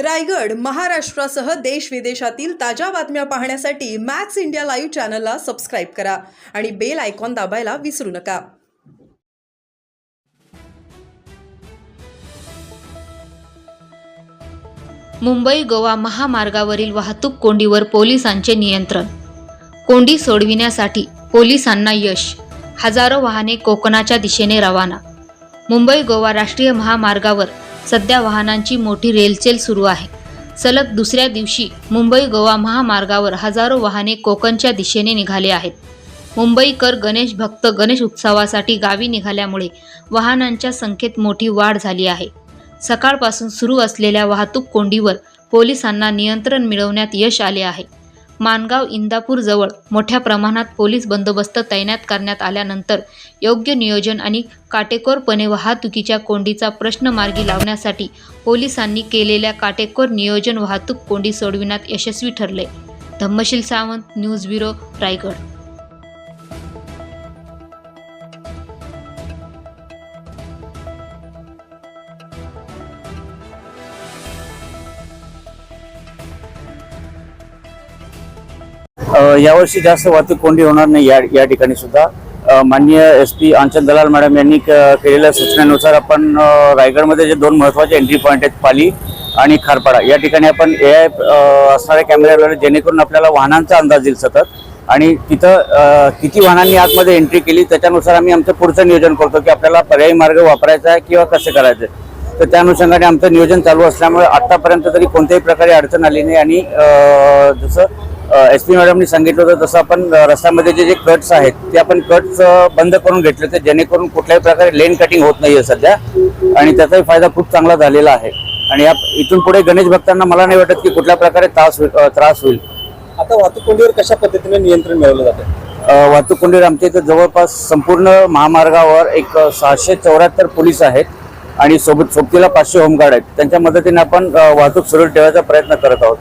रायगड महाराष्ट्रासह देश विदेशातील ताज्या बातम्या पाहण्यासाठी मॅक्स इंडिया लाईव्ह चॅनलला सबस्क्राईब करा आणि बेल आयकॉन दाबायला विसरू नका. मुंबई गोवा महामार्गावरील वाहतूक कोंडीवर पोलिसांचे नियंत्रण. कोंडी सोडविण्यासाठी पोलिसांना यश. हजारो वाहने कोकणाच्या दिशेने रवाना. मुंबई गोवा राष्ट्रीय महामार्गावर सध्या वाहनांची मोठी रेलचेल सुरू आहे. सलग दुसऱ्या दिवशी मुंबई गोवा महामार्गावर हजारो वाहने कोकणच्या दिशेने निघाले आहेत. मुंबईकर गणेश भक्त गणेश उत्सवासाठी गावी निघाल्यामुळे वाहनांच्या संख्येत मोठी वाढ झाली आहे. सकाळपासून सुरू असलेल्या वाहतूक कोंडीवर पोलिसांना नियंत्रण मिळवण्यात यश आले आहे. मानगाव इंदापूर जवळ मोठ्या प्रमाणात पोलीस बंदोबस्त तैनात करण्यात आल्यानंतर योग्य नियोजन आणि काटेकोरपणे वाहतुकीच्या कोंडीचा प्रश्न मार्गी लावण्यासाठी पोलिसांनी केलेल्या काटेकोर नियोजन वाहतूक कोंडी सोडविण्यात यशस्वी ठरले. Dhammasheel Sawant news bureau Raigad. यावर्षी जास्त वाहतूक कोंडी होणार नाही या या ठिकाणी सुद्धा माननीय एस पी आंचल दलाल मॅडम यांनी क- केलेल्या सूचनेनुसार आपण रायगडमध्ये जे दोन महत्त्वाचे एंट्री पॉईंट आहेत पाली आणि खारपाडा या ठिकाणी आपण ए आय असणाऱ्या कॅमेऱ्याद्वारे जेणेकरून आपल्याला वाहनांचा अंदाज येईल सतत आणि तिथं किती वाहनांनी आतमध्ये एंट्री केली त्याच्यानुसार आम्ही आमचं पुढचं नियोजन करतो की आपल्याला पर्यायी मार्ग वापरायचा आहे किंवा कसं करायचं आहे. तर त्या अनुषंगाने आमचं नियोजन चालू असल्यामुळे आत्तापर्यंत तरी कोणत्याही प्रकारे अडचण आली नाही आणि जसं एस पी मॅडमनी सांगितलं होतं तसं आपण रस्त्यामध्ये जे जे कट्स आहेत ते आपण कट्स बंद करून घेतले होते जेणेकरून कुठल्याही प्रकारे लेन कटिंग होत नाहीये सध्या. आणि त्याचाही फायदा खूप चांगला झालेला आहे. आणि या इथून पुढे गणेश भक्तांना मला नाही वाटत की कुठल्या प्रकारे त्रास त्रास होईल. आता वाहतूक कोंडीवर कशा पद्धतीने नियंत्रण मिळवलं जातं? वाहतूक कोंडीवर आमच्या इथं जवळपास संपूर्ण महामार्गावर एक सहाशे चौऱ्याहत्तर पोलीस आहेत आणि सोबत सोबतीला पाचशे होमगार्ड आहेत. त्यांच्या मदतीने आपण वाहतूक सुरळीत ठेवायचा प्रयत्न करत आहोत.